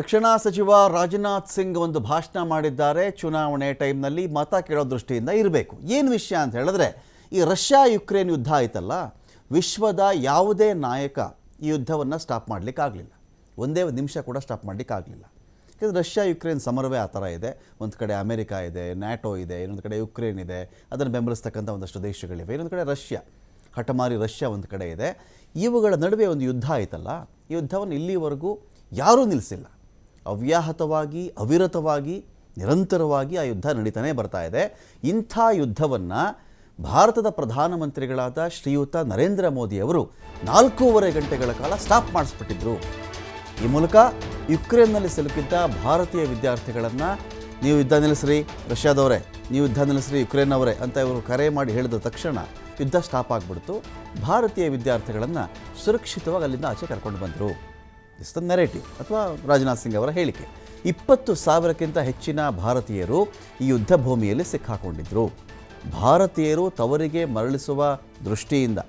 ರಕ್ಷಣಾ ಸಚಿವ ರಾಜನಾಥ್ ಸಿಂಗ್ ಒಂದು ಭಾಷಣ ಮಾಡಿದ್ದಾರೆ. ಚುನಾವಣೆ ಟೈಮ್ನಲ್ಲಿ ಮತ ಕೇಳೋ ದೃಷ್ಟಿಯಿಂದ ಇರಬೇಕು. ಏನು ವಿಷಯ ಅಂತ ಹೇಳಿದ್ರೆ, ಈ ರಷ್ಯಾ ಯುಕ್ರೇನ್ ಯುದ್ಧ ಆಯ್ತಲ್ಲ, ವಿಶ್ವದ ಯಾವುದೇ ನಾಯಕ ಈ ಯುದ್ಧವನ್ನು ಸ್ಟಾಪ್ ಮಾಡಲಿಕ್ಕಾಗಲಿಲ್ಲ. ಒಂದೇ ಒಂದು ನಿಮಿಷ ಕೂಡ ಸ್ಟಾಪ್ ಮಾಡಲಿಕ್ಕಾಗಲಿಲ್ಲ. ಯಾಕಂದರೆ ರಷ್ಯಾ ಯುಕ್ರೇನ್ ಸಮರವೇ ಆ ಥರ ಇದೆ. ಒಂದು ಕಡೆ ಅಮೆರಿಕ ಇದೆ, ನ್ಯಾಟೋ ಇದೆ, ಇನ್ನೊಂದು ಕಡೆ ಯುಕ್ರೇನ್ ಇದೆ. ಅದನ್ನು ಬೆಂಬಲಿಸ್ತಕ್ಕಂಥ ಒಂದಷ್ಟು ದೇಶಗಳಿವೆ. ಇನ್ನೊಂದು ಕಡೆ ರಷ್ಯಾ, ಹಠಮಾರಿ ರಷ್ಯಾ ಒಂದು ಕಡೆ ಇದೆ. ಇವುಗಳ ನಡುವೆ ಒಂದು ಯುದ್ಧ ಆಯ್ತಲ್ಲ. ಈ ಯುದ್ಧವನ್ನು ಇಲ್ಲಿವರೆಗೂ ಯಾರೂ ನಿಲ್ಲಿಸಿಲ್ಲ ಅವ್ಯಾಹತವಾಗಿ, ಅವಿರತವಾಗಿ, ನಿರಂತರವಾಗಿ ಆ ಯುದ್ಧ ನಡೀತಾನೆ ಬರ್ತಾ ಇದೆ. ಇಂಥ ಯುದ್ಧವನ್ನು ಭಾರತದ ಪ್ರಧಾನಮಂತ್ರಿಗಳಾದ ಶ್ರೀಯುತ ನರೇಂದ್ರ ಮೋದಿಯವರು ನಾಲ್ಕೂವರೆ ಗಂಟೆಗಳ ಕಾಲ ಸ್ಟಾಪ್ ಮಾಡಿಸ್ಬಿಟ್ಟಿದ್ರು. ಈ ಮೂಲಕ ಯುಕ್ರೇನ್ನಲ್ಲಿ ಸಿಲುಕಿದ್ದ ಭಾರತೀಯ ವಿದ್ಯಾರ್ಥಿಗಳನ್ನು ನೀವು ಯುದ್ಧ ನಿಲ್ಲಿಸ್ರಿ, ರಷ್ಯಾದವರೇ, ನೀವು ಯುದ್ಧ ನಿಲ್ಲಿಸ್ರಿ ಯುಕ್ರೇನ್ ಅವರೇ ಅಂತ ಇವರು ಕರೆ ಮಾಡಿ ಹೇಳಿದ ತಕ್ಷಣ ಯುದ್ಧ ಸ್ಟಾಪ್ ಆಗಿಬಿಡ್ತು. ಭಾರತೀಯ ವಿದ್ಯಾರ್ಥಿಗಳನ್ನು ಸುರಕ್ಷಿತವಾಗಿ ಅಲ್ಲಿಂದ ಆಚೆ ಕರ್ಕೊಂಡು ಬಂದರು. ಇಸ್ ದ ನೆರೇಟಿವ್ ಅಥವಾ ರಾಜನಾಥ್ ಸಿಂಗ್ ಅವರ ಹೇಳಿಕೆ. ಇಪ್ಪತ್ತು ಸಾವಿರಕ್ಕಿಂತ ಹೆಚ್ಚಿನ ಭಾರತೀಯರು ಈ ಯುದ್ಧ ಭೂಮಿಯಲ್ಲಿ ಸಿಕ್ಕಾಕೊಂಡಿದ್ದರು ಭಾರತೀಯರು ತವರಿಗೆ ಮರಳಿಸುವ ದೃಷ್ಟಿಯಿಂದ,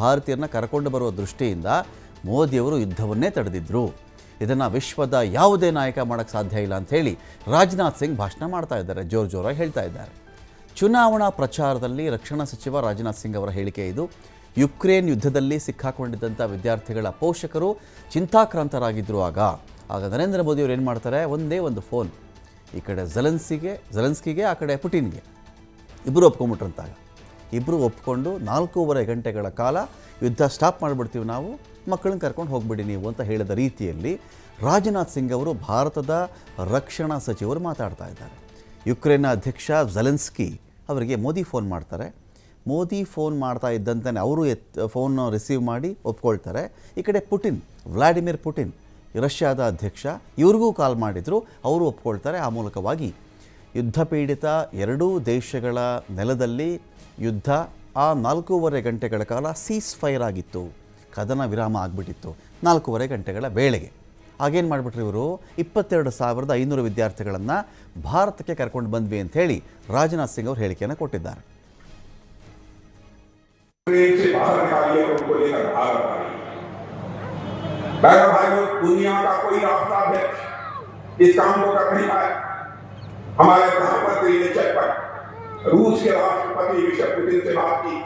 ಭಾರತೀಯರನ್ನ ಕರಕೊಂಡು ಬರುವ ದೃಷ್ಟಿಯಿಂದ ಮೋದಿಯವರು ಯುದ್ಧವನ್ನೇ ತಡೆದಿದ್ದರು ಇದನ್ನು ವಿಶ್ವದ ಯಾವುದೇ ನಾಯಕ ಮಾಡೋಕ್ಕೆ ಸಾಧ್ಯ ಇಲ್ಲ ಅಂಥೇಳಿ ರಾಜನಾಥ್ ಸಿಂಗ್ ಭಾಷಣ ಮಾಡ್ತಾ ಇದ್ದಾರೆ, ಜೋರು ಜೋರಾಗಿ ಹೇಳ್ತಾ ಇದ್ದಾರೆ. ಚುನಾವಣಾ ಪ್ರಚಾರದಲ್ಲಿ ರಕ್ಷಣಾ ಸಚಿವ ರಾಜನಾಥ್ ಸಿಂಗ್ ಅವರ ಹೇಳಿಕೆ ಇದು. ಯುಕ್ರೇನ್ ಯುದ್ಧದಲ್ಲಿ ಸಿಕ್ಕಾಕೊಂಡಿದ್ದಂಥ ವಿದ್ಯಾರ್ಥಿಗಳ ಪೋಷಕರು ಚಿಂತಾಕ್ರಾಂತರಾಗಿದ್ದರು ಆಗ. ಆಗ ನರೇಂದ್ರ ಮೋದಿಯವರು ಏನು ಮಾಡ್ತಾರೆ? ಒಂದೇ ಒಂದು ಫೋನ್. ಈ ಕಡೆ ಜಲೆನ್ಸಿಗೆ ಜಲೆನ್ಸ್ಕಿಗೆ ಆ ಕಡೆ ಪುಟಿನ್ಗೆ. ಇಬ್ಬರು ಒಪ್ಕೊಂಬಿಟ್ರಂತಾಗ ಇಬ್ಬರು ಒಪ್ಕೊಂಡು ನಾಲ್ಕೂವರೆ ಗಂಟೆಗಳ ಕಾಲ ಯುದ್ಧ ಸ್ಟಾಪ್ ಮಾಡಿಬಿಡ್ತೀವಿ ನಾವು, ಮಕ್ಕಳನ್ನ ಕರ್ಕೊಂಡು ಹೋಗ್ಬಿಡಿ ನೀವು ಅಂತ ಹೇಳಿದ ರೀತಿಯಲ್ಲಿ ರಾಜನಾಥ್ ಸಿಂಗ್ ಅವರು ಭಾರತದ ರಕ್ಷಣಾ ಸಚಿವರು ಮಾತಾಡ್ತಾ ಇದ್ದಾರೆ. ಯುಕ್ರೇನ್ನ ಅಧ್ಯಕ್ಷ ಜಲೆನ್ಸ್ಕಿ ಅವರಿಗೆ ಮೋದಿ ಫೋನ್ ಮಾಡ್ತಾರೆ. ಮೋದಿ ಫೋನ್ ಮಾಡ್ತಾ ಇದ್ದಂತೆ ಅವರು ಎತ್, ಫೋನ್ ರಿಸೀವ್ ಮಾಡಿ ಒಪ್ಕೊಳ್ತಾರೆ. ಈ ಕಡೆ ಪುಟಿನ್, ವ್ಲಾಡಿಮಿರ್ ಪುಟಿನ್, ರಷ್ಯಾದ ಅಧ್ಯಕ್ಷ, ಇವ್ರಿಗೂ ಕಾಲ್ ಮಾಡಿದರು. ಅವರು ಒಪ್ಕೊಳ್ತಾರೆ ಆ ಮೂಲಕವಾಗಿ. ಯುದ್ಧ ಪೀಡಿತ ಎರಡೂ ದೇಶಗಳ ನೆಲದಲ್ಲಿ ಯುದ್ಧ ಆ ನಾಲ್ಕೂವರೆ ಗಂಟೆಗಳ ಕಾಲ ಸೀಸ್ ಫೈರ್ ಆಗಿತ್ತು. ಕದನ ವಿರಾಮ ಆಗಿಬಿಟ್ಟಿತ್ತು ನಾಲ್ಕೂವರೆ ಗಂಟೆಗಳ ವೇಳೆಗೆ. ಆಗೇನು ಮಾಡಿಬಿಟ್ರು ಇವರು? ಇಪ್ಪತ್ತೆರಡು ಸಾವಿರದ ಐನೂರು ವಿದ್ಯಾರ್ಥಿಗಳನ್ನು ಭಾರತಕ್ಕೆ ಕರ್ಕೊಂಡು ಬಂದ್ವಿ ಅಂತ ಹೇಳಿ ರಾಜನಾಥ್ ಸಿಂಗ್ ಅವರು ಹೇಳಿಕೆಯನ್ನು ಕೊಟ್ಟಿದ್ದಾರೆ. से बाहर निकालिए उनको लेकर भारत आइए भाइयों, दुनिया का कोई राष्ट्र अध्यक्ष इस काम को कर नहीं पाया। हमारे प्रधानमंत्री ने चेक पर रूस के राष्ट्रपति मिस्टर पुतिन से बात की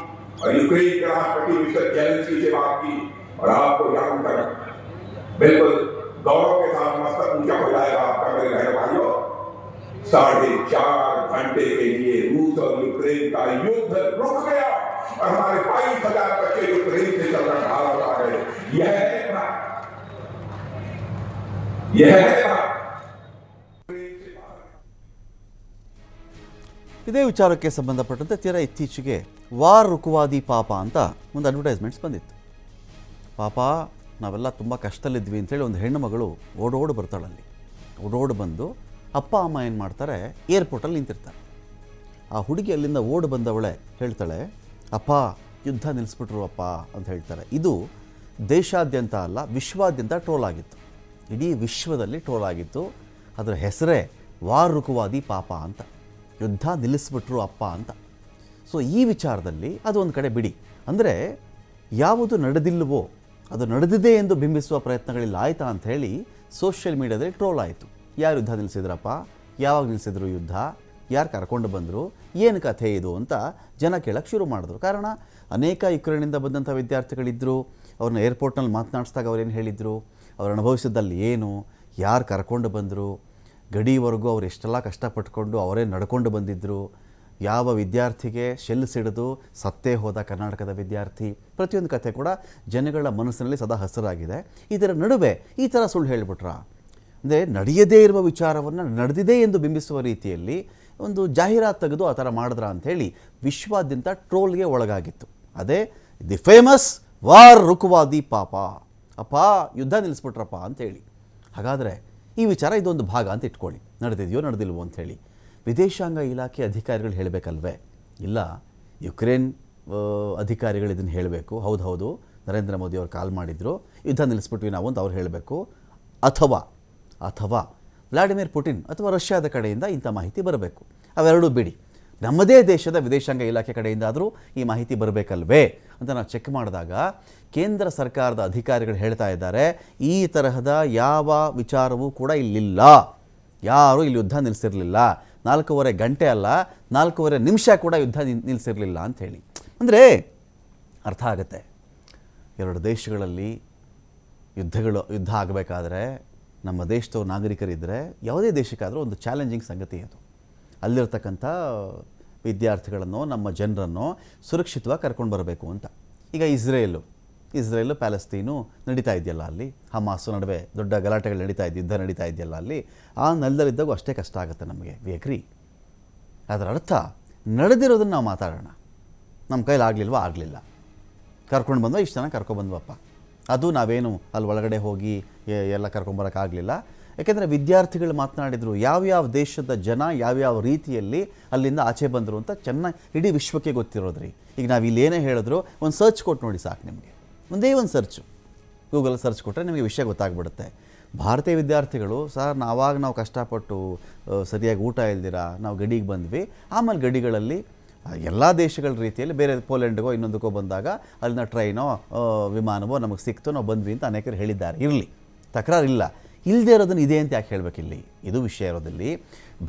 और यूक्रेन के राष्ट्रपति मिस्टर जेलेंस्की से बात की और आपको जानकर बिल्कुल गौरव के साथ मस्तक ऊँचा हो जाएगा आपका मेरे बहनों भाइयों। साढ़े चार घंटे के लिए रूस और यूक्रेन का युद्ध रुक गया। और हमारे बाईस हजार बच्चे यूक्रेन से चलकर भारत आ गए यह है भारत। यह है भारत। ಇದೇ ವಿಚಾರಕ್ಕೆ ಸಂಬಂಧಪಟ್ಟಂತೆ ತೀರಾ ಇತ್ತೀಚೆಗೆ ವಾರ್ ರುಕುವಾದಿ ಪಾಪ ಅಂತ ಒಂದು ಅಡ್ವರ್ಟೈಸ್ಮೆಂಟ್ಸ್ ಬಂದಿತ್ತು ಪಾಪ ನಾವೆಲ್ಲ ತುಂಬ ಕಷ್ಟದಲ್ಲಿದ್ವಿ ಅಂತೇಳಿ ಒಂದು ಹೆಣ್ಣು ಮಗಳು ಓಡೋಡು ಬರ್ತಾಳಲ್ಲಿ ಓಡೋಡು ಬಂದು ಅಪ್ಪ ಅಮ್ಮ ಏನು ಮಾಡ್ತಾರೆ ಏರ್ಪೋರ್ಟಲ್ಲಿ ನಿಂತಿರ್ತಾರೆ ಆ ಹುಡುಗಿ ಅಲ್ಲಿಂದ ಓಡು ಬಂದವಳೆ ಹೇಳ್ತಾಳೆ ಅಪ್ಪ, ಯುದ್ಧ ನಿಲ್ಲಿಸ್ಬಿಟ್ರು ಅಪ್ಪ ಅಂತ ಹೇಳ್ತಾರೆ. ಇದು ದೇಶಾದ್ಯಂತ ಅಲ್ಲ, ವಿಶ್ವಾದ್ಯಂತ ಟ್ರೋಲ್ ಆಗಿತ್ತು. ಇಡೀ ವಿಶ್ವದಲ್ಲಿ ಟ್ರೋಲ್ ಆಗಿತ್ತು. ಅದರ ಹೆಸರೇ ವಾರ್ ರುಕುವಾದಿ ಪಾಪ ಅಂತ. ಯುದ್ಧ ನಿಲ್ಲಿಸ್ಬಿಟ್ರು ಅಪ್ಪ ಅಂತ. ಸೊ, ಈ ವಿಚಾರದಲ್ಲಿ ಅದು ಒಂದು ಕಡೆ ಬಿಡಿ. ಅಂದರೆ, ಯಾವುದು ನಡೆದಿಲ್ಲವೋ, ಅದು ನಡೆದಿದೆ ಎಂದು ಬಿಂಬಿಸುವ ಪ್ರಯತ್ನಗಳಿಲ್ಲ, ಆಯ್ತಾ ಅಂತ ಹೇಳಿ ಸೋಷಿಯಲ್ ಮೀಡಿಯಾದಲ್ಲಿ ಟ್ರೋಲ್ ಆಯಿತು. ಯಾರು ಯುದ್ಧ ನಿಲ್ಲಿಸಿದ್ರಪ್ಪ ಯಾವಾಗ ನಿಲ್ಲಿಸಿದ್ರು ಯುದ್ಧ? ಯಾರು ಕರ್ಕೊಂಡು ಬಂದರು, ಏನು ಕಥೆ ಇದು ಅಂತ ಜನ ಕೇಳಕ್ಕೆ ಶುರು ಮಾಡಿದ್ರು. ಕಾರಣ, ಅನೇಕ ಯುಕ್ರೇನಿಂದ ಬಂದಂಥ ವಿದ್ಯಾರ್ಥಿಗಳಿದ್ದರು ಅವ್ರನ್ನ ಏರ್ಪೋರ್ಟ್ನಲ್ಲಿ ಮಾತನಾಡಿಸಿದಾಗ ಅವ್ರೇನು ಹೇಳಿದರು, ಅವ್ರ ಅನುಭವಿಸಿದ್ದಲ್ಲಿ ಏನು, ಯಾರು ಕರ್ಕೊಂಡು ಬಂದರು, ಗಡಿವರೆಗೂ ಅವ್ರು ಎಷ್ಟೆಲ್ಲ ಕಷ್ಟಪಟ್ಕೊಂಡು ಅವರೇ ನಡ್ಕೊಂಡು ಬಂದಿದ್ದರು ಯಾವ ವಿದ್ಯಾರ್ಥಿಗೆ ಶೆಲ್ ಸಿಡಿದು ಸತ್ತೇ ಹೋದ ಕರ್ನಾಟಕದ ವಿದ್ಯಾರ್ಥಿ, ಪ್ರತಿಯೊಂದು ಕಥೆ ಕೂಡ ಜನಗಳ ಮನಸ್ಸಿನಲ್ಲಿ ಸದಾ ಹಸಿರಾಗಿದೆ. ಇದರ ನಡುವೆ ಈ ಥರ ಸುಳ್ಳು ಹೇಳಿಬಿಟ್ರಾ? ಅಂದರೆ, ನಡೆಯದೇ ಇರುವ ವಿಚಾರವನ್ನು ನಡೆದಿದೆ ಎಂದು ಬಿಂಬಿಸುವ ರೀತಿಯಲ್ಲಿ ಒಂದು ಜಾಹೀರಾತು ತೆಗೆದು ಆ ಥರ ಮಾಡಿದ್ರ ಅಂಥೇಳಿ ವಿಶ್ವಾದ್ಯಂತ ಟ್ರೋಲ್ಗೆ ಒಳಗಾಗಿತ್ತು. ಅದೇ ದಿ ಫೇಮಸ್ ವಾರ್ ರುಕುವಾದಿ ಪಾಪ. ಅಪ್ಪ, ಯುದ್ಧ ನಿಲ್ಲಿಸ್ಬಿಟ್ರಪ್ಪ ಅಂಥೇಳಿ ಹಾಗಾದರೆ ಈ ವಿಚಾರ ಇದೊಂದು ಭಾಗ ಅಂತ ಇಟ್ಕೊಳ್ಳಿ. ನಡೆದಿದೆಯೋ ನಡೆದಿಲ್ವೋ ಅಂಥೇಳಿ ವಿದೇಶಾಂಗ ಇಲಾಖೆ ಅಧಿಕಾರಿಗಳು ಹೇಳಬೇಕಲ್ವೇ? ಇಲ್ಲ, ಯುಕ್ರೇನ್ ಅಧಿಕಾರಿಗಳು ಇದನ್ನು ಹೇಳಬೇಕು. ಹೌದು ಹೌದು, ನರೇಂದ್ರ ಮೋದಿ ಅವರು ಕಾಲ್ ಮಾಡಿದರು. ಯುದ್ಧ ನಿಲ್ಲಿಸ್ಬಿಟ್ವಿ ನಾವು ಅಂತ ಅವ್ರು ಹೇಳಬೇಕು. ಅಥವಾ ಅಥವಾ ವ್ಲಾಡಿಮಿರ್ ಪುಟಿನ್ ಅಥವಾ ರಷ್ಯಾದ ಕಡೆಯಿಂದ ಇಂಥ ಮಾಹಿತಿ ಬರಬೇಕು. ಅವೆರಡೂ ಬಿಡಿ. ನಮ್ಮದೇ ದೇಶದ ವಿದೇಶಾಂಗ ಇಲಾಖೆ ಕಡೆಯಿಂದ ಆದರೂ ಈ ಮಾಹಿತಿ ಬರಬೇಕಲ್ವೇ? ಅಂತ ನಾವು ಚೆಕ್ ಮಾಡಿದಾಗ ಕೇಂದ್ರ ಸರ್ಕಾರದ ಅಧಿಕಾರಿಗಳು ಹೇಳ್ತಾ ಇದ್ದಾರೆ, ಈ ತರಹದ ಯಾವ ವಿಚಾರವೂ ಕೂಡ ಇಲ್ಲಿಲ್ಲ. ಯಾರೂ ಇಲ್ಲಿ ಯುದ್ಧ ನಿಲ್ಲಿಸಿರಲಿಲ್ಲ ನಾಲ್ಕೂವರೆ ಗಂಟೆ ಅಲ್ಲ, ನಾಲ್ಕೂವರೆ ನಿಮಿಷ ಕೂಡ ಯುದ್ಧ ನಿಲ್- ನಿಲ್ಲಿಸಿರಲಿಲ್ಲ ಅಂತ ಹೇಳಿ. ಅಂದರೆ ಅರ್ಥ ಆಗುತ್ತೆ. ಎರಡು ದೇಶಗಳಲ್ಲಿ ಯುದ್ಧಗಳು, ಯುದ್ಧ ಆಗಬೇಕಾದ್ರೆ ನಮ್ಮ ದೇಶದವ್ರ ನಾಗರಿಕರಿದ್ದರೆ ಯಾವುದೇ ದೇಶಕ್ಕಾದರೂ ಒಂದು ಚಾಲೆಂಜಿಂಗ್ ಸಂಗತಿ ಅದು. ಅಲ್ಲಿರ್ತಕ್ಕಂಥ ವಿದ್ಯಾರ್ಥಿಗಳನ್ನು, ನಮ್ಮ ಜನರನ್ನು ಸುರಕ್ಷಿತವಾಗಿ ಕರ್ಕೊಂಡು ಬರಬೇಕು ಅಂತ. ಈಗ ಇಸ್ರೇಲು ಇಸ್ರೇಲು ಪ್ಯಾಲೆಸ್ತೀನು ನಡೀತಾ ಇದೆಯಲ್ಲ ಅಲ್ಲಿ? ಹಮಾಸು ನಡುವೆ ದೊಡ್ಡ ಗಲಾಟೆಗಳು ನಡೀತಾ ಇದೆ ಯುದ್ಧ ನಡೀತಾ ಇದೆಯಲ್ಲ ಅಲ್ಲಿ? ಆ ನೆಲದಲ್ಲಿದ್ದಾಗೂ ಅಷ್ಟೇ ಕಷ್ಟ ಆಗುತ್ತೆ ನಮಗೆ. ವಿ ಅದರ ಅರ್ಥ, ನಡೆದಿರೋದನ್ನು ನಾವು ಮಾತಾಡೋಣ. ನಮ್ಮ ಕೈಲಿ ಆಗಲಿಲ್ವ ಆಗಲಿಲ್ಲ. ಕರ್ಕೊಂಡು ಬಂದ್ವ, ಇಷ್ಟು ಜನ ಕರ್ಕೊಬಂದ್ವಪ್ಪ ಅದು ನಾವೇನು ಅಲ್ಲಿ ಒಳಗಡೆ ಹೋಗಿ ಎಲ್ಲ ಕರ್ಕೊಂಬರೋಕ್ಕಾಗಲಿಲ್ಲ. ಯಾಕೆಂದರೆ ವಿದ್ಯಾರ್ಥಿಗಳು ಮಾತನಾಡಿದರು ಯಾವ್ಯಾವ ದೇಶದ ಜನ ಯಾವ್ಯಾವ ರೀತಿಯಲ್ಲಿ ಅಲ್ಲಿಂದ ಆಚೆ ಬಂದರು ಅಂತ ಚೆನ್ನಾಗಿ ಇಡೀ ವಿಶ್ವಕ್ಕೆ ಗೊತ್ತಿರೋದ್ರಿ. ಈಗ ನಾವು ಇಲ್ಲಿ ಏನೇ ಹೇಳಿದ್ರು ಒಂದು ಸರ್ಚ್ ಕೊಟ್ಟು ನೋಡಿ ಸಾಕು ನಿಮಗೆ. ಒಂದೇ ಒಂದು ಸರ್ಚು ಗೂಗಲ್ ಸರ್ಚ್ ಕೊಟ್ಟರೆ ನಿಮಗೆ ವಿಷಯ ಗೊತ್ತಾಗ್ಬಿಡುತ್ತೆ. ಭಾರತೀಯ ವಿದ್ಯಾರ್ಥಿಗಳು, ಸರ್, ನಾವಾಗ ನಾವು ಕಷ್ಟಪಟ್ಟು ಸರಿಯಾಗಿ ಊಟ ಇಲ್ದಿರ, ನಾವು ಗಡಿಗೆ ಬಂದ್ವಿ. ಆಮೇಲೆ ಗಡಿಗಳಲ್ಲಿ ಎಲ್ಲ ದೇಶಗಳ ರೀತಿಯಲ್ಲಿ ಬೇರೆ ಪೋಲೆಂಡ್ಗೋ ಇನ್ನೊಂದಕ್ಕೋ ಬಂದಾಗ ಅಲ್ಲಿನ ಟ್ರೈನೋ ವಿಮಾನವೋ ನಮಗೆ ಸಿಕ್ತು ನಾವು ಬಂದ್ವಿ ಅಂತ ಅನೇಕರು ಹೇಳಿದ್ದಾರೆ. ಇರಲಿ, ತಕರಾರಿಲ್ಲ. ಇಲ್ಲದೆ ಇರೋದನ್ನು ಇದೆ ಅಂತ ಯಾಕೆ ಹೇಳಬೇಕಿಲ್ಲಿ ಇದು ವಿಷಯ ಇರೋದಲ್ಲಿ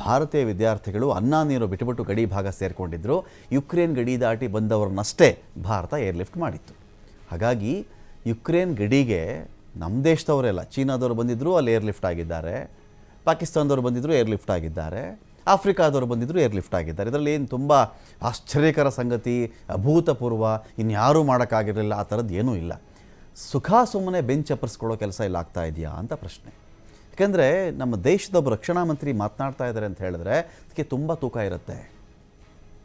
ಭಾರತೀಯ ವಿದ್ಯಾರ್ಥಿಗಳು ಅನ್ನ ನೀರು ಬಿಟ್ಟುಬಿಟ್ಟು ಗಡಿ ಭಾಗ ಸೇರಿಕೊಂಡಿದ್ದರು ಯುಕ್ರೇನ್ ಗಡಿ ದಾಟಿ ಬಂದವರನ್ನಷ್ಟೇ ಭಾರತ ಏರ್ಲಿಫ್ಟ್ ಮಾಡಿತ್ತು. ಹಾಗಾಗಿ ಯುಕ್ರೇನ್ ಗಡಿಗೆ ನಮ್ಮ ದೇಶದವರೆಲ್ಲ ಚೀನಾದವರು ಬಂದಿದ್ದರೂ ಅಲ್ಲಿ ಏರ್ಲಿಫ್ಟ್ ಆಗಿದ್ದಾರೆ. ಪಾಕಿಸ್ತಾನದವರು ಬಂದಿದ್ದರು ಏರ್ಲಿಫ್ಟ್ ಆಗಿದ್ದಾರೆ. ಆಫ್ರಿಕಾದವರು ಬಂದಿದ್ದರು ಏರ್ಲಿಫ್ಟ್ ಆಗಿದ್ದಾರೆ. ಇದರಲ್ಲಿ ಏನು ತುಂಬ ಆಶ್ಚರ್ಯಕರ ಸಂಗತಿ, ಅಭೂತಪೂರ್ವ, ಇನ್ಯಾರೂ ಮಾಡೋಕ್ಕಾಗಿರಲಿಲ್ಲ, ಆ ಥರದ್ದು ಏನೂ ಇಲ್ಲ. ಸುಖ ಸುಮ್ಮನೆ ಬೆಂಚ್ ಅಪ್ಪರ್ಸ್ಕೊಳ್ಳೋ ಕೆಲಸ ಇಲ್ಲ ಆಗ್ತಾ ಇದೆಯಾ ಅಂತ ಪ್ರಶ್ನೆ. ಯಾಕೆಂದರೆ ನಮ್ಮ ದೇಶದ ಒಬ್ಬ ರಕ್ಷಣಾ ಮಂತ್ರಿ ಮಾತನಾಡ್ತಾ ಇದ್ದಾರೆ ಅಂತ ಹೇಳಿದ್ರೆ ಅದಕ್ಕೆ ತುಂಬ ತೂಕ ಇರುತ್ತೆ.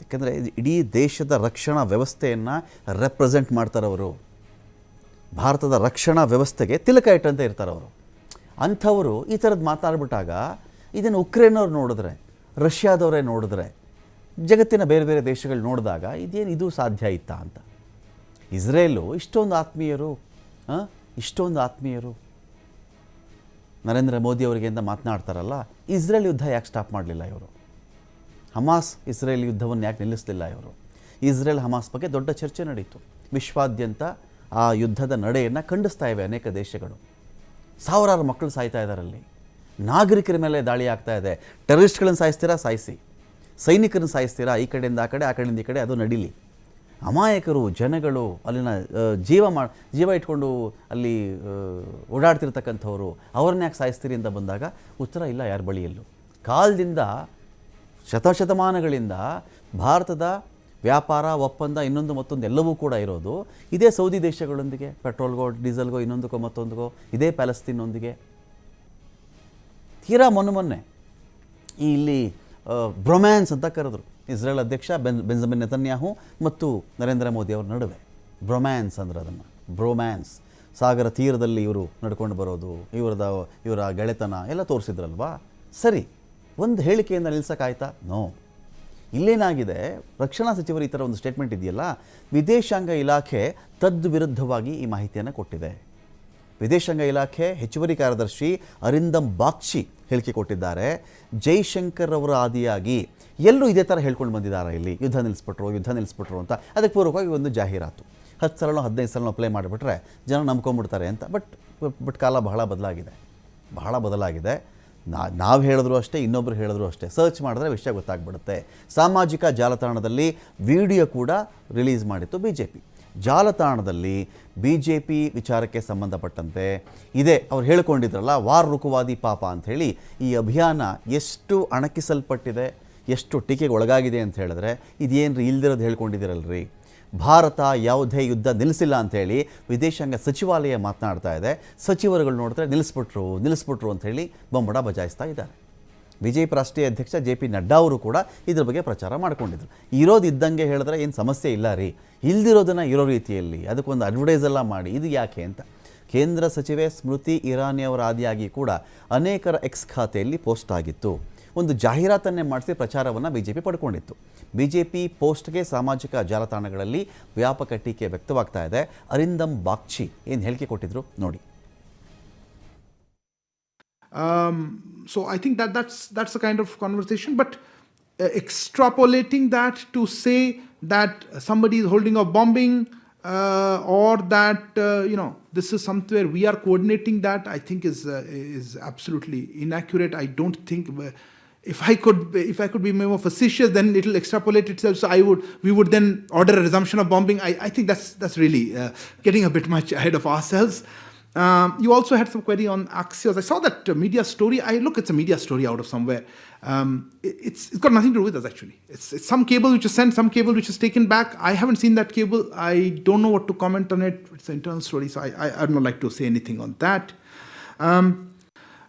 ಯಾಕೆಂದರೆ ಇಡೀ ದೇಶದ ರಕ್ಷಣಾ ವ್ಯವಸ್ಥೆಯನ್ನು ರೆಪ್ರೆಸೆಂಟ್ ಮಾಡ್ತಾರವರು ಭಾರತದ ರಕ್ಷಣಾ ವ್ಯವಸ್ಥೆಗೆ ತಿಲಕ ಇಟ್ಟಂತೆ ಇರ್ತಾರೆ ಅವರು. ಅಂಥವರು ಈ ಥರದ್ದು ಮಾತಾಡ್ಬಿಟ್ಟಾಗ ಇದನ್ನು ಉಕ್ರೇನವ್ರು ನೋಡಿದ್ರೆ ರಷ್ಯಾದವರೇ ನೋಡಿದ್ರೆ ಜಗತ್ತಿನ ಬೇರೆ ಬೇರೆ ದೇಶಗಳು ನೋಡಿದಾಗ ಇದೇನು ಇದು ಸಾಧ್ಯ ಇತ್ತಾ ಅಂತ. ಇಸ್ರೇಲು ಇಷ್ಟೊಂದು ಆತ್ಮೀಯರು? ಇಷ್ಟೊಂದು ಆತ್ಮೀಯರು. ನರೇಂದ್ರ ಮೋದಿ ಅವರಿಗೆ ಅಂತ ಮಾತನಾಡ್ತಾರಲ್ಲ, ಇಸ್ರೇಲ್ ಯುದ್ಧ ಯಾಕೆ ಸ್ಟಾಪ್ ಮಾಡಲಿಲ್ಲ ಇವರು? ಹಮಾಸ್ ಇಸ್ರೇಲ್ ಯುದ್ಧವನ್ನು ಯಾಕೆ ನಿಲ್ಲಿಸಲಿಲ್ಲ ಇವರು? ಇಸ್ರೇಲ್ ಹಮಾಸ್ ಬಗ್ಗೆ ದೊಡ್ಡ ಚರ್ಚೆ ನಡೀತು. ವಿಶ್ವಾದ್ಯಂತ ಆ ಯುದ್ಧದ ನಡೆಯನ್ನು ಖಂಡಿಸ್ತಾ ಇವೆ ಅನೇಕ ದೇಶಗಳು. ಸಾವಿರಾರು ಮಕ್ಕಳು ಸಾಯ್ತಾ ಇದ್ದಾರಲ್ಲಿ ನಾಗರಿಕರ ಮೇಲೆ ದಾಳಿ ಆಗ್ತಾ ಇದೆ. ಟೆರರಿಸ್ಟ್ಗಳನ್ನು ಸಾಯಿಸ್ತೀರಾ? ಸಾಯಿಸಿ. ಸೈನಿಕರನ್ನು ಸಾಯಿಸ್ತೀರಾ? ಈ ಕಡೆಯಿಂದ, ಆ ಕಡೆ, ಆ ಕಡೆಯಿಂದ, ಈ ಕಡೆ ಅದು ನಡೀಲಿ. ಅಮಾಯಕರು, ಜನಗಳು ಅಲ್ಲಿನ ಜೀವ ಮಾ, ಜೀವ ಇಟ್ಕೊಂಡು ಅಲ್ಲಿ ಓಡಾಡ್ತಿರ್ತಕ್ಕಂಥವ್ರು ಅವ್ರನ್ನ ಯಾಕೆ ಸಾಯಿಸ್ತೀರಿ ಅಂತ ಬಂದಾಗ ಉತ್ತರ ಇಲ್ಲ ಯಾರ ಬಳಿಯಲ್ಲೂ. ಕಾಲದಿಂದ, ಶತಶತಮಾನಗಳಿಂದ ಭಾರತದ ವ್ಯಾಪಾರ, ಒಪ್ಪಂದ, ಇನ್ನೊಂದು ಮತ್ತೊಂದು ಎಲ್ಲವೂ ಕೂಡ ಇರೋದು. ಇದೇ ಸೌದಿ ದೇಶಗಳೊಂದಿಗೆ, ಪೆಟ್ರೋಲ್ಗೋ, ಡೀಸೆಲ್ಗೋ, ಇನ್ನೊಂದಕ್ಕೋ ಮತ್ತೊಂದಿಗೋ ಇದೇ ಪ್ಯಾಲೆಸ್ತೀನೊಂದಿಗೆ ತೀರಾ ಮೊನ್ನೆ ಮೊನ್ನೆ ಈ ಇಲ್ಲಿ ಬ್ರೊಮ್ಯಾನ್ಸ್ ಅಂತ ಕರೆದ್ರು. ಇಸ್ರೇಲ್ ಅಧ್ಯಕ್ಷ ಬೆನ್, ಬೆಂಜಮಿನ್ ನೆತನ್ಯಾಹು ಮತ್ತು ನರೇಂದ್ರ ಮೋದಿ ಅವರ ನಡುವೆ. ಬ್ರೊಮ್ಯಾನ್ಸ್ ಅಂದ್ರೆ ಅದನ್ನು. ಬ್ರೊಮ್ಯಾನ್ಸ್ ಸಾಗರ ತೀರದಲ್ಲಿ ಇವರು ನಡ್ಕೊಂಡು ಬರೋದು, ಇವರದ, ಇವರ ಗೆಳೆತನ ಎಲ್ಲ ತೋರಿಸಿದ್ರಲ್ವಾ? ಸರಿ, ಒಂದು ಹೇಳಿಕೆಯಿಂದ ನಿಲ್ಸೋಕ್ಕಾಯ್ತಾ? ನೋ ಇಲ್ಲೇನಾಗಿದೆ? ರಕ್ಷಣಾ ಸಚಿವರು ಈ ಥರ ಒಂದು ಸ್ಟೇಟ್ಮೆಂಟ್ ಇದೆಯಲ್ಲ, ವಿದೇಶಾಂಗ ಇಲಾಖೆ ತದ್ವಿರುದ್ಧವಾಗಿ ಈ ಮಾಹಿತಿಯನ್ನು ಕೊಟ್ಟಿದೆ. ವಿದೇಶಾಂಗ ಇಲಾಖೆ ಹೆಚ್ಚುವರಿ ಕಾರ್ಯದರ್ಶಿ ಅರಿಂದಮ್ ಬಾಕ್ಷಿ ಹೇಳಿಕೆ ಕೊಟ್ಟಿದ್ದಾರೆ. ಜೈಶಂಕರ್ ಅವರ ಆದಿಯಾಗಿ ಎಲ್ಲರೂ ಇದೇ ಥರ ಹೇಳ್ಕೊಂಡು ಬಂದಿದ್ದಾರೆ ಇಲ್ಲಿ. ಯುದ್ಧ ನಿಲ್ಲಿಸ್ಬಿಟ್ರು ಯುದ್ಧ ನಿಲ್ಲಿಸ್ಬಿಟ್ರು ಅಂತ. ಅದಕ್ಕೆ ಪೂರ್ವಕವಾಗಿ ಒಂದು ಜಾಹೀರಾತು. ಹತ್ತು ಸಲನೋ, ಹದಿನೈದು ಸಲನೋ ಅಪ್ಲೈ ಮಾಡಿಬಿಟ್ರೆ ಜನ ನಂಬ್ಕೊಂಡ್ಬಿಡ್ತಾರೆ ಅಂತ. ಬಟ್ ಬಟ್ ಕಾಲ ಬಹಳ ಬದಲಾಗಿದೆ. ಬಹಳ ಬದಲಾಗಿದೆ. ನಾ, ನಾವು ಹೇಳಿದ್ರು ಅಷ್ಟೇ, ಇನ್ನೊಬ್ರು ಹೇಳಿದ್ರು ಅಷ್ಟೇ. ಸರ್ಚ್ ಮಾಡಿದ್ರೆ ವಿಷಯ ಗೊತ್ತಾಗ್ಬಿಡುತ್ತೆ. ಸಾಮಾಜಿಕ ಜಾಲತಾಣದಲ್ಲಿ ವಿಡಿಯೋ ಕೂಡ ರಿಲೀಸ್ ಮಾಡಿತ್ತು ಬಿ ಜೆ ಪಿ ಜಾಲತಾಣದಲ್ಲಿ ಬಿ ಜೆ ಪಿ ವಿಚಾರಕ್ಕೆ ಸಂಬಂಧಪಟ್ಟಂತೆ ಇದೇ. ಅವ್ರು ಹೇಳ್ಕೊಂಡಿದ್ರಲ್ಲ, ವಾರ್ ರುಕುವಾದಿ ಪಾಪ ಅಂಥೇಳಿ ಈ ಅಭಿಯಾನ ಎಷ್ಟು ಅಣಕಿಸಲ್ಪಟ್ಟಿದೆ, ಎಷ್ಟು ಟೀಕೆಗೆ ಒಳಗಾಗಿದೆ ಅಂತ ಹೇಳಿದ್ರೆ ಇದೇನು ರೀ ಇಲ್ದಿರೋದು ಹೇಳ್ಕೊಂಡಿದ್ದೀರಲ್ರಿ? ಭಾರತ ಯಾವುದೇ ಯುದ್ಧ ನಿಲ್ಲಿಸಿಲ್ಲ ಅಂಥೇಳಿ ವಿದೇಶಾಂಗ ಸಚಿವಾಲಯ ಮಾತನಾಡ್ತಾ ಇದೆ. ಸಚಿವರುಗಳು ನೋಡಿದ್ರೆ ನಿಲ್ಲಿಸ್ಬಿಟ್ರು ನಿಲ್ಲಿಸ್ಬಿಟ್ರು ಅಂಥೇಳಿ ಬೊಂಬಡ ಬಜಾಯಿಸ್ತಾ ಇದ್ದಾರೆ. ಬಿ ಜೆ ಪಿ ರಾಷ್ಟ್ರೀಯ ಅಧ್ಯಕ್ಷ ಜೆ ಪಿ ನಡ್ಡಾ ಅವರು ಕೂಡ ಇದ್ರ ಬಗ್ಗೆ ಪ್ರಚಾರ ಮಾಡ್ಕೊಂಡಿದ್ರು. ಇರೋದು ಇದ್ದಂಗೆ ಹೇಳಿದ್ರೆ ಏನು ಸಮಸ್ಯೆ ಇಲ್ಲ ರೀ. ಇಲ್ದಿರೋದನ್ನು ಇರೋ ರೀತಿಯಲ್ಲಿ ಅದಕ್ಕೊಂದು ಅಡ್ವರ್ಟೈಸ್ ಎಲ್ಲ ಮಾಡಿ, ಇದು ಯಾಕೆ ಅಂತ. ಕೇಂದ್ರ ಸಚಿವೆ ಸ್ಮೃತಿ ಇರಾನಿ ಅವರ ಆದಿಯಾಗಿ ಕೂಡ ಅನೇಕರ ಎಕ್ಸ್ ಖಾತೆಯಲ್ಲಿ ಪೋಸ್ಟ್ ಆಗಿತ್ತು. ಒಂದು ಜಾಹೀರಾತನ್ನೇ ಮಾಡಿಸಿ ಪ್ರಚಾರವನ್ನು ಬಿ ಜೆ ಪಿ ಪಡ್ಕೊಂಡಿತ್ತು. ಬಿ ಜೆ ಪಿ ಪೋಸ್ಟ್ಗೆ ಸಾಮಾಜಿಕ ಜಾಲತಾಣಗಳಲ್ಲಿ ವ್ಯಾಪಕ ಟೀಕೆ ವ್ಯಕ್ತವಾಗ್ತಾ ಇದೆ. ಅರಿಂದಮ್ ಬಾಕ್ಷಿ ಏನು ಹೇಳಿಕೆ ಕೊಟ್ಟಿದ್ರು ನೋಡಿ. Um, so I think that that's that's the kind of conversation. But uh, extrapolating that to say that somebody is holding a bombing, uh, or that uh, you know this is somewhere we are coordinating that I think is uh, is absolutely inaccurate. I don't think. uh, if I could, if I could be more facetious, then it'll extrapolate itself. So I would, we would then order a resumption of bombing. I, I think that's that's really uh, getting a bit much ahead of ourselves. Um, you also had some query on Axios. I saw that uh, media story. I look, it's a media story out of somewhere. Um, it- it's, it's got nothing to do with us actually. It's, it's some cable which is sent, some cable which is taken back. I haven't seen that cable. I don't know what to comment on it. It's an internal story, so I, I, I don't like to say anything on that. Um,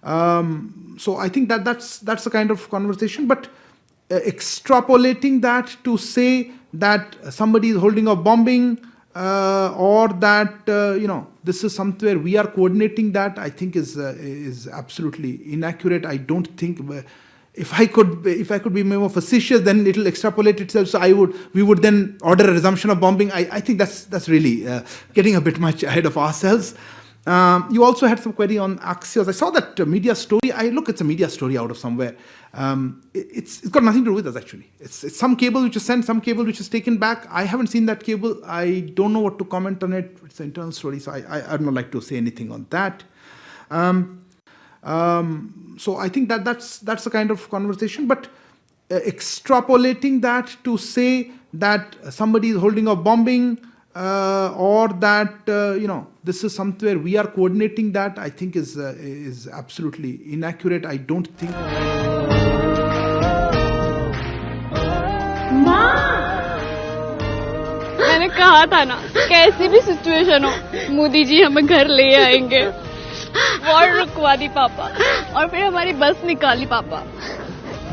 um, so I think that that's that's the kind of conversation. But uh, extrapolating that to say that somebody is holding a bombing uh, or that uh, you know this is somewhere we are coordinating that I think is uh, is absolutely inaccurate. I don't think. uh, if I could, if I could be more facetious, then it'll extrapolate itself. So I would, we would then order a resumption of bombing. I, I think that's that's really uh, getting a bit much ahead of ourselves. Um, you also had some query on Axios. I saw that uh, media story. I look, it's a media story out of somewhere. Um, it- it's, it's got nothing to do with us actually. It's, it's some cable which is sent, some cable which is taken back. I haven't seen that cable. I don't know what to comment on it. It's an internal story, so I, I, I don't like to say anything on that. Um, um, so I think that that's that's the kind of conversation. But uh, extrapolating that to say that somebody is holding a bombing uh, or that uh, you know this is somewhere we are coordinating that I think is uh, is absolutely inaccurate. I don't think. मैंने कहा था ना कैसी भी situation हो मोदी जी हमें घर ले आएँगे वॉर रुकवा दी पापा और फिर हमारी बस निकाली पापा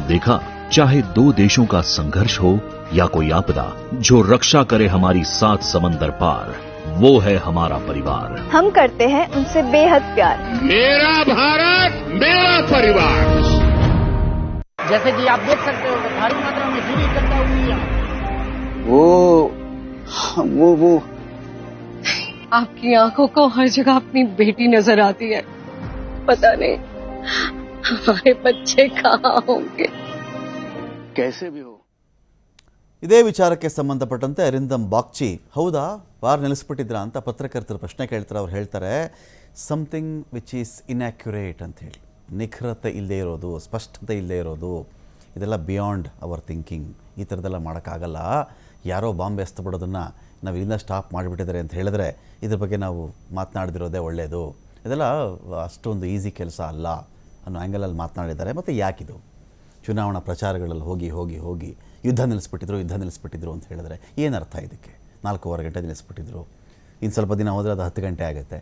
देखा चाहे दो देशों का संघर्ष हो या कोई आपदा जो रक्षा करे हमारी सात समंदर पार वो है हमारा परिवार। हम करते हैं उनसे बेहद प्यार। मेरा भारत मेरा परिवार। जैसे कि आप देख सकते हो भारी मात्रा में चोरी करता हुई वो वो वो। आपकी आँखों को हर जगह अपनी बेटी नज़र आती है। पता नहीं हमारे बच्चे कहाँ होंगे। कैसे भी हो। ಇದೇ ವಿಚಾರಕ್ಕೆ ಸಂಬಂಧಪಟ್ಟಂತೆ ಅರಿಂದಮ್ ಬಾಕ್ಚಿ ಹೌದಾ? ವಾರ್ ನೆಲೆಸ್ಬಿಟ್ಟಿದ್ರಾ ಅಂತ ಪತ್ರಕರ್ತರ ಪ್ರಶ್ನೆ ಕೇಳ್ತಾರೆ, ಅವ್ರು ಹೇಳ್ತಾರೆ ಸಮಥಿಂಗ್ ವಿಚ್ ಈಸ್ ಇನ್ಯಾಕ್ಯುರೇಟ್ ಅಂತ ಹೇಳಿ. ನಿಖರತೆ ಇಲ್ಲದೆ ಇರೋದು, ಸ್ಪಷ್ಟತೆ ಇಲ್ಲದೆ ಇರೋದು, ಇದೆಲ್ಲ ಬಿಯಾಂಡ್ ಅವರ್ ಥಿಂಕಿಂಗ್ ಈ ಥರದ್ದೆಲ್ಲ ಮಾಡೋಕ್ಕಾಗಲ್ಲ. ಯಾರೋ ಬಾಂಬೆ ಬಿಡೋದನ್ನು ನಾವು ಇಲ್ಲಿಂದ ಸ್ಟಾಪ್ ಮಾಡಿಬಿಟ್ಟಿದ್ದಾರೆ ಅಂತ ಹೇಳಿದ್ರೆ ಇದ್ರ ಬಗ್ಗೆ ನಾವು ಮಾತನಾಡದಿರೋದೇ ಒಳ್ಳೆಯದು ಇದೆಲ್ಲ ಅಷ್ಟೊಂದು ಈಸಿ ಕೆಲಸ ಅಲ್ಲ ಅನ್ನೋ ಆ್ಯಂಗಲಲ್ಲಿ ಮಾತನಾಡಿದ್ದಾರೆ. ಮತ್ತು ಯಾಕಿದು? ಚುನಾವಣಾ ಪ್ರಚಾರಗಳಲ್ಲಿ ಹೋಗಿ ಹೋಗಿ ಹೋಗಿ ಯುದ್ಧ ನಿಲ್ಲಿಸ್ಬಿಟ್ಟಿದ್ರು ಯುದ್ಧ ನಿಲ್ಲಿಸ್ಬಿಟ್ಟಿದ್ರು ಅಂತ ಹೇಳಿದ್ರೆ ಏನು ಅರ್ಥ ಇದಕ್ಕೆ? ನಾಲ್ಕೂವರೆ ಗಂಟೆ ನಿಲ್ಲಿಸ್ಬಿಟ್ಟಿದ್ರು. ಇನ್ನು ಸ್ವಲ್ಪ ದಿನ ಹೋದರೆ ಅದು ಹತ್ತು ಗಂಟೆ ಆಗುತ್ತೆ.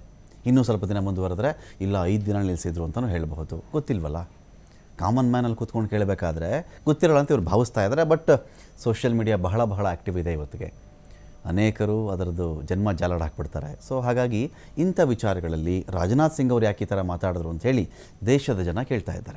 ಇನ್ನೂ ಸ್ವಲ್ಪ ದಿನ ಮುಂದುವರೆದ್ರೆ ಇಲ್ಲ, ಐದು ದಿನ ನಿಲ್ಲಿಸಿದ್ರು ಅಂತಲೂ ಹೇಳಬಹುದು. ಗೊತ್ತಿಲ್ವಲ್ಲ? ಕಾಮನ್ ಮ್ಯಾನಲ್ಲಿ ಕೂತ್ಕೊಂಡು ಕೇಳಬೇಕಾದ್ರೆ ಗೊತ್ತಿರಲ್ಲ ಅಂತ ಇವ್ರು ಭಾವಿಸ್ತಾ ಇದ್ದಾರೆ ಬಟ್ ಸೋಷಿಯಲ್ ಮೀಡಿಯಾ ಬಹಳ ಬಹಳ ಆ್ಯಕ್ಟಿವ್ ಇದೆ ಇವತ್ತಿಗೆ. ಅನೇಕರು ಅದರದ್ದು ಜನ್ಮ ಜಾಲಾಡ್ ಹಾಕ್ಬಿಡ್ತಾರೆ. ಸೊ ಹಾಗಾಗಿ ಇಂಥ ವಿಚಾರಗಳಲ್ಲಿ ರಾಜನಾಥ್ ಸಿಂಗ್ ಅವರು ಯಾಕೆ ಈ ಥರ ಮಾತಾಡಿದ್ರು ಅಂತ ಹೇಳಿ ದೇಶದ ಜನ ಕೇಳ್ತಾ ಇದ್ದಾರೆ.